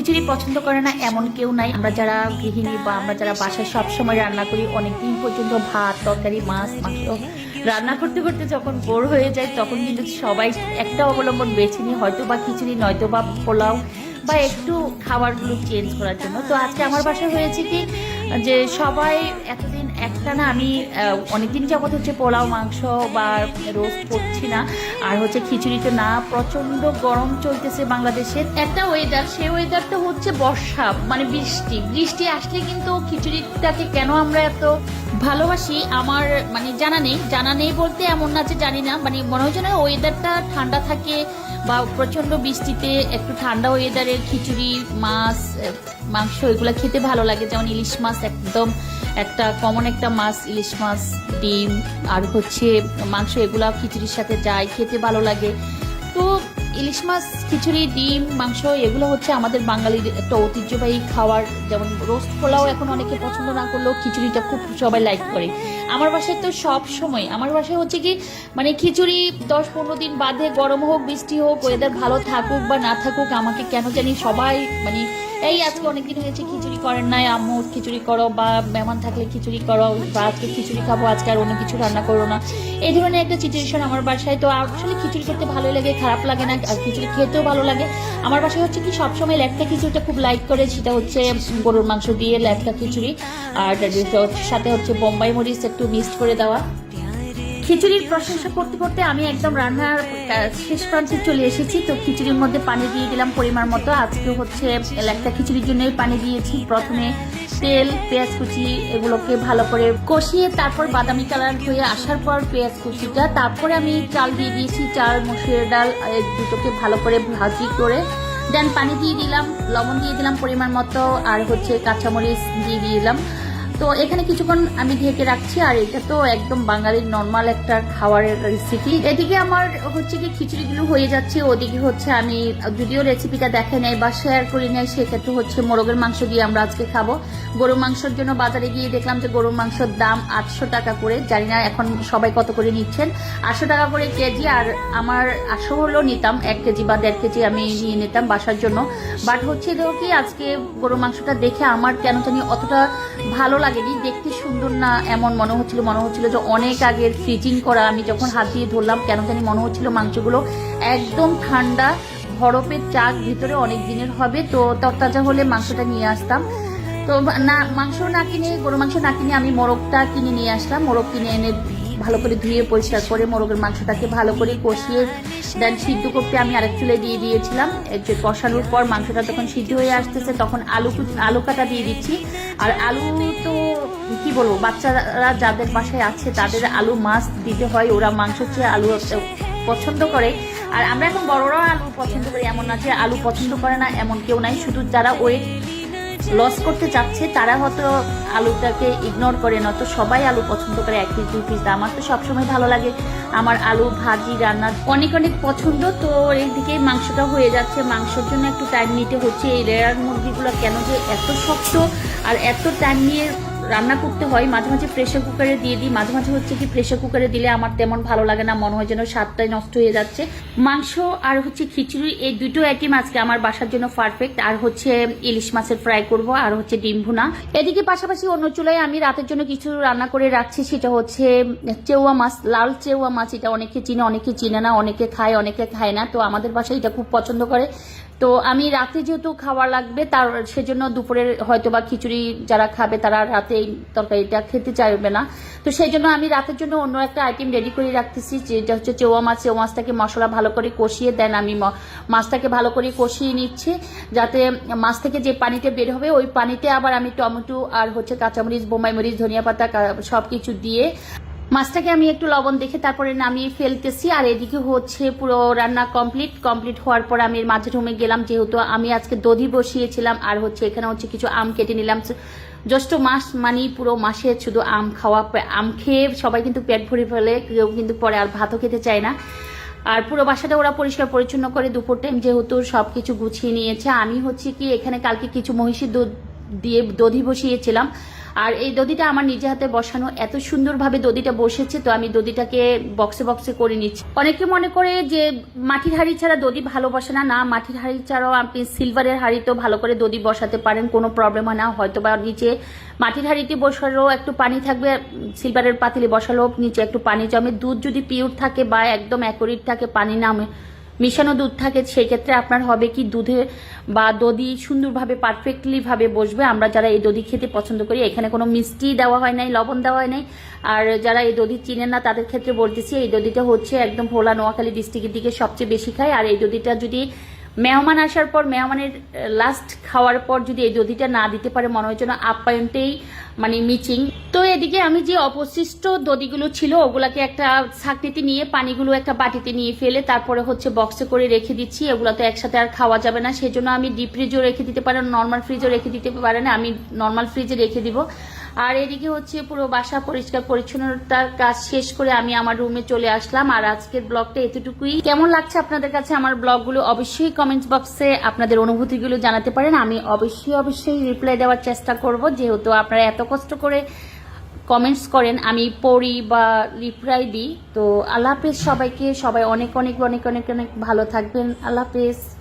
খিচুড়ি পছন্দ করে না, এমন কেউ নাই। আমরা যারা গৃহিণী বা আমরা যারা বাসায় সবসময় রান্না করি অনেক দিন পর্যন্ত ভাত, তরকারি, মাছ, মাংস রান্না করতে করতে যখন বোর হয়ে যায়, তখন কিন্তু সবাই একটা অবলম্বন বেছে নিই হয়তো বা খিচুড়ি নয়তো বা পোলাও বা একটু খাবারগুলো চেঞ্জ করার জন্য। তো আজকে আমার বাসায় হয়েছে কি, যে সবাই এতদিন না আমি অনেকদিন যাবত হচ্ছে পোলাও, মাংস বা রোস্ট করছি না। আর হচ্ছে খিচুড়িটা না প্রচণ্ড গরম চলতেছে বাংলাদেশের। একটা ওয়েদার সেই ওয়েদারটা হচ্ছে বর্ষা মানে বৃষ্টি। বৃষ্টি আসলে কিন্তু খিচুড়িটাকে কেন আমরা এত ভালোবাসি আমার মানে জানা নেই। জানা নেই বলতে এমন না যে জানি না। মানে মনে হয় যেন ওয়েদারটা ঠান্ডা থাকে বা প্রচণ্ড বৃষ্টিতে একটু ঠান্ডা ওয়েদারের খিচুড়ি, মাছ মাংস এগুলো খেতে ভালো লাগে। যেমন ইলিশ মাছ একদম একটা কমন একটা মাছ, ইলিশ মাছ, ডিম, আর হচ্ছে মাংস এগুলা খিচুড়ির সাথে যায়, খেতে ভালো লাগে। তো ইলিশ মাছ, খিচুড়ি, ডিম, মাংস এগুলো হচ্ছে আমাদের বাঙালির একটা ঐতিহ্যবাহী খাওয়ার যেমন রোস্ট পোলাও এখন অনেকে পছন্দ না করলেও খিচুড়িটা খুব সবাই লাইক করে। আমার বাসায় তো সব সময়, আমার বাসায় হচ্ছে কি মানে খিচুড়ি দশ পনেরো দিন বাদে গরম হোক, বৃষ্টি হোক ওয়েদার ভালো থাকুক বা না থাকুক, আমাকে কেন জানি সবাই মানে এই আজকে অনেকদিন হয়েছে, খিচুড়ি করেন নাই, আম্মু খিচুড়ি করো বা মেহমান থাকলে খিচুড়ি করো, বা আজকে খিচুড়ি খাব, আজকে আর অন্য কিছু রান্না করো না। এই ধরনের একটা সিচুয়েশন আমার বাসায়। তো আসলে খিচুড়ি করতে ভালো লাগে, খারাপ লাগে না, আর খিচুড়ি খেতেও ভালো লাগে। আমার বাসায় হচ্ছে কি, সবসময় ল্যাটকা খিচুড়িটা খুব লাইক করে, সেটা হচ্ছে গরুর মাংস দিয়ে ল্যাটকা খিচুড়ি, আর সাথে হচ্ছে বোম্বাই মরিচ একটু মিক্সড করে দেওয়া। খিচুড়ির প্রশংসা করতে করতে আমি একদম রান্নার শেষ প্রান্তে চলে এসেছি। তো খিচুড়ির মধ্যে পানি দিয়ে দিলাম পরিমাণ মতো। আজকে হচ্ছে একটা খিচুড়ির জন্য পানি দিয়েছি। প্রথমে তেল, পেঁয়াজ কুচি এগুলোকে ভালো করে কষিয়ে তারপর বাদামি কালার হয়ে আসার পর পেঁয়াজ কুচিটা, তারপরে আমি চাল দিয়ে দিয়েছি। চাল, মসুরের ডাল দুটোকে ভালো করে ভাজি করে। দেন পানি দিয়ে দিলাম, লবণ দিয়ে দিলাম পরিমাণ মতো, আর হচ্ছে কাঁচামরিচ দিয়ে দিয়ে দিলাম। তো এখানে কিছুক্ষণ আমি ঢেকে রাখছি, আর এটা তো একদম বাঙালির নর্মাল একটা খাবারের রেসিপি এদিকে আমার হচ্ছে কি খিচুড়িগুলো হয়ে যাচ্ছে, ওদিকে হচ্ছে আমি যদিও রেসিপিটা দেখে নেই বা শেয়ার করি নাই, সেক্ষেত্রে হচ্ছে মোরগের মাংস দিয়ে আমরা আজকে খাব। গরু মাংসের জন্য বাজারে গিয়ে দেখলাম যে গরুর মাংসের দাম আটশো টাকা করে, জানি না এখন সবাই কত করে নিচ্ছেন। আটশো টাকা করে কেজি, আর আমার আটশো হলেও নিতাম, এক কেজি বা দেড় কেজি আমি নিয়ে নিতাম বাসার জন্য। বাট হচ্ছে দেখো কি আজকে গরু মাংসটা দেখে আমার কেন জানি অতটা ভালো লাগেনি, দেখতে সুন্দর না, এমন মনে হচ্ছিল মনে হচ্ছিল যে অনেক আগের ফ্রিজিং করা, আমি যখন হাত দিয়ে ধরলাম, কেন জানি মনে হচ্ছিল মাংসগুলো একদম ঠান্ডা বরফের চাক ভিতরে অনেক দিনের হবে, তো তরতাজা হলে মাংসটা নিয়ে আসতাম। তো না, মাংস না কিনে গরু মাংস না কিনে আমি মোরগটা কিনে নিয়ে আসলাম, মোরগ কিনে এনে ভালো করে ধুয়ে পরিষ্কার করে মোরগের মাংসটাকে ভালো করে কষিয়ে দেন সিদ্ধ করতে আমি আরেক চুলে দিয়ে দিয়েছিলাম। যে কষানোর পর মাংসটা যখন সিদ্ধ হয়ে আসতেছে, তখন আলু আলু কাটা দিয়ে দিচ্ছি। আর আলু তো, কি বলব, বাচ্চারা যাদের বাসায় আছে, তাদের আলু মাছ দিতে হয়। ওরা মাংস চেয়ে আলু পছন্দ করে। আর আমরা এখন বড়রাও আলু পছন্দ করি, এমন না যে আলু পছন্দ করে না, এমন কেউ নাই। শুধু যারা ওয়েট লস করতে চাচ্ছে, তারা হয়তো আলুটাকে ইগনোর করে নয়তো সবাই আলু পছন্দ করে এক পিস দুই পিস আমার তো সবসময় ভালো লাগে। আমার আলু, ভাজি, রান্না অনেক অনেক পছন্দ, তো এইদিকে মাংসটা হয়ে যাচ্ছে। মাংসের জন্য একটু টাইম নিতে হচ্ছে। এই লেয়ার মুরগিগুলো কেন যে এত শক্ত আর এত টাইম নিয়ে রান্না করতে হয়, মাঝে মাঝে প্রেশার কুকারে দিয়ে দিই, মাঝে মাঝে হচ্ছে কি প্রেশার কুকারে দিলে আমার তেমন ভালো লাগে না, মনে হয় যেন স্বাদটাই নষ্ট হয়ে যাচ্ছে। মাংস আর হচ্ছে খিচুড়ি, এই দুটো আইটেম আজকে আমার বাসার জন্য পারফেক্ট আর হচ্ছে ইলিশ মাছের ফ্রাই করব, আর হচ্ছে ডিম ভুনা। এদিকে পাশাপাশি অন্য চুলায় আমি রাতের জন্য কিছু রান্না করে রাখছি, সেটা হচ্ছে চেউয়া মাছ, লাল চেউয়া মাছ, এটা অনেকে চিনে অনেকে চিনে না, অনেকে খায় অনেকে খায় না। তো আমাদের বাসায় এটা খুব পছন্দ করে। তো আমি রাতে যেহেতু খাওয়া লাগবে, তার সেজন্য দুপুরের হয়তো বা খিচুড়ি যারা খাবে তারা রাতে তরকারিটা খেতে চাইবে না। তো সেই জন্য আমি রাতের জন্য অন্য একটা আইটেম রেডি করে রাখতেছি, যেটা হচ্ছে চেওয়া মাছ। চেওয়া মাছটাকে মশলা ভালো করে কষিয়ে দেন আমি মাছটাকে ভালো করে কষিয়ে নিচ্ছি, যাতে মাছ থেকে যে পানিটা বের হবে ওই পানিতে আবার আমি টমেটো আর হচ্ছে কাঁচামরিচ, বোম্বাই মরিচ, ধনিয়া পাতা সব কিছু দিয়ে মাছটাকে আমি একটু লবণ দেখে তারপরে নামিয়ে ফেলতেছি, আর এদিকে হচ্ছে পুরো রান্না কমপ্লিট। কমপ্লিট হওয়ার পর আমি এর মাঝে রুমে গেলাম, যেহেতু আমি আজকে দধি বসিয়েছিলাম, আর হচ্ছে এখানে হচ্ছে কিছু আম কেটে নিলাম। জ্যৈষ্ঠ মাস মানে পুরো মাসে শুধু আম খাওয়া, আম খেয়ে সবাই কিন্তু পেট ভরে ফেলে, কেউ কিন্তু পরে আর ভাতও খেতে চায় না। আর পুরো বাসাটা ওরা পরিষ্কার পরিচ্ছন্ন করে দুপুর টাইম যেহেতু সবকিছু গুছিয়ে নিয়েছে। আমি হচ্ছে কি এখানে কালকে কিছু মহিষের দুধ দিয়ে দধি বসিয়েছিলাম। আর এই দধিটা আমার নিজে হাতে বসানো, এত সুন্দরভাবে দধিটা বসেছে, তো আমি দধিটাকে বক্সে বক্সে করে নিচ্ছি। অনেকে মনে করে যে মাটির হাঁড়ি ছাড়া দধি ভালো বসে না না, মাটির হাঁড়ি ছাড়াও আপনি সিলভারের হাঁড়িতেও ভালো করে দধি বসাতে পারেন, কোনো প্রবলেম হয় না। হয়তো বা নিচে মাটির হাঁড়িতে বসালেও একটু পানি থাকবে, সিলভারের পাতিলে বসালেও নিচে একটু পানি জমে। দুধ যদি পিওর থাকে বা একদম অ্যাকোরিট থাকে, পানি নামে মিশানো দুধ থাকে, সেই ক্ষেত্রে আপনার হবে কি দুধে বা দধি সুন্দরভাবে পারফেক্টলিভাবে বসবে। আমরা যারা এই দধি খেতে পছন্দ করি, এখানে কোনো মিষ্টি দেওয়া হয় নাই, লবণ দেওয়া হয় নাই। আর যারা এই দধি চিনেন না, তাদের ক্ষেত্রে বলতেছি, এই দধিটা হচ্ছে একদম ভোলা, নোয়াখালী ডিস্ট্রিক্টের দিকে সবচেয়ে বেশি খায়। আর এই দধিটা যদি মেহমান আসার পর, মেহমানের লাস্ট খাওয়ার পর যদি এই দধিটা না দিতে পারে, মনে হয় যেন আপ্যায়নটাই মানে মিচিং তো এদিকে আমি যে অবশিষ্ট দধিগুলো ছিল, ওগুলাকে একটা ছাকনিতে নিয়ে, পানিগুলো একটা বাটিতে নিয়ে ফেলে, তারপরে হচ্ছে বক্সে করে রেখে দিচ্ছি। এগুলো তো একসাথে আর খাওয়া যাবে না। সেজন্য আমি ডিপ ফ্রিজও রেখে দিতে পারেন নর্মাল ফ্রিজও রেখে দিতে পারেন আমি নর্মাল ফ্রিজে রেখে দিব। আর এদিকে হচ্ছে পুরো বাসা পরিষ্কার পরিচ্ছন্নতার কাজ শেষ করে আমি আমার রুমে চলে আসলাম। আর আজকের ব্লগটা এতটুকুই। কেমন লাগছে আপনাদের কাছে আমার ব্লগগুলো অবশ্যই কমেন্টস বক্সে আপনাদের অনুভূতিগুলো জানাতে পারেন। আমি অবশ্যই অবশ্যই রিপ্লাই দেওয়ার চেষ্টা করব। যেহেতু আপনারা এত কষ্ট করে কমেন্টস করেন, আমি পড়ি বা রিপ্লাই দিই। তো আল্লাহ হাফেজ সবাইকে। সবাই অনেক অনেক অনেক অনেক অনেক ভালো থাকবেন। আল্লাহ হাফেজ।